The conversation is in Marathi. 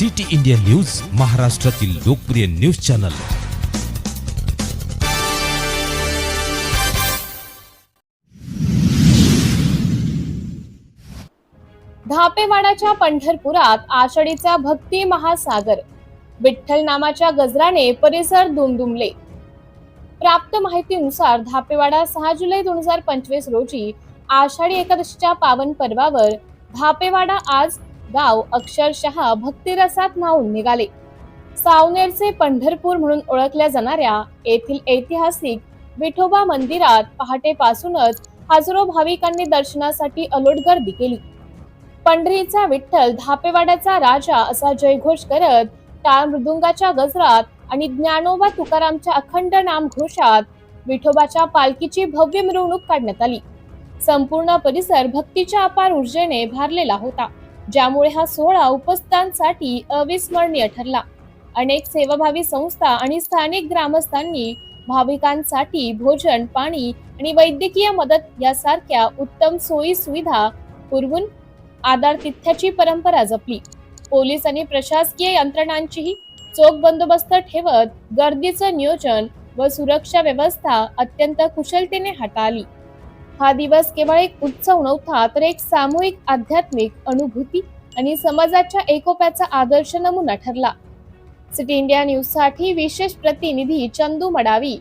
सिटी इंडिया न्यूज महाराष्ट्रातील लोकप्रिय न्यूज चॅनल. धापेवाडाच्या पंढरपुरात आषाढीचा भक्ती महासागर. विठ्ठल नामाच्या गजराने परिसर दुमदुमले. प्राप्त माहितीनुसार धापेवाडा सहा जुलै दोन हजार पंचवीस रोजी आषाढी एकादशीच्या पावन पर्वावर धापेवाडा आज गाव अक्षरशः भक्तिरसात न्हावून निघाले. सावनेरचे पंढरपूर म्हणून ओळखल्या जाणाऱ्या येथील ऐतिहासिक विठोबा मंदिरात पहाटेपासूनच हजारो भाविकांनी दर्शनासाठी अलोट गर्दी केली. पंढरीचा विठ्ठल धापेवाड्याचा राजा असा जयघोष करत टाळ मृदुंगाच्या गजरात आणि ज्ञानोबा तुकारामच्या अखंड नामघोषात विठोबाच्या पालखीची भव्य मिरवणूक काढण्यात आली. संपूर्ण परिसर भक्तीच्या अपार ऊर्जेने भारलेला होता. ज्यामुळे हा सोहळा उपस्थांसाठी अविस्मरणीय ठरला. अनेक सेवाभावी संस्था आणि स्थानिक ग्रामस्थांनी भाविकांसाठी भोजन पाणी आणि वैद्यकीय मदत यासारख्या उत्तम सोयी सुविधा पुरवून आधार तिथ्याची परंपरा जपली. पोलीस आणि प्रशासकीय यंत्रणांचीही चोख बंदोबस्त ठेवत गर्दीचं नियोजन व सुरक्षा व्यवस्था अत्यंत कुशलतेने हाताळली. हा दिवस केवळ एक उत्सव नव्हता तर एक सामूहिक आध्यात्मिक अनुभूती आणि समाजाच्या एकोप्याचा आदर्श नमुना ठरला. सिटी इंडिया न्यूजसाठी विशेष प्रतिनिधी चंदू मडावी.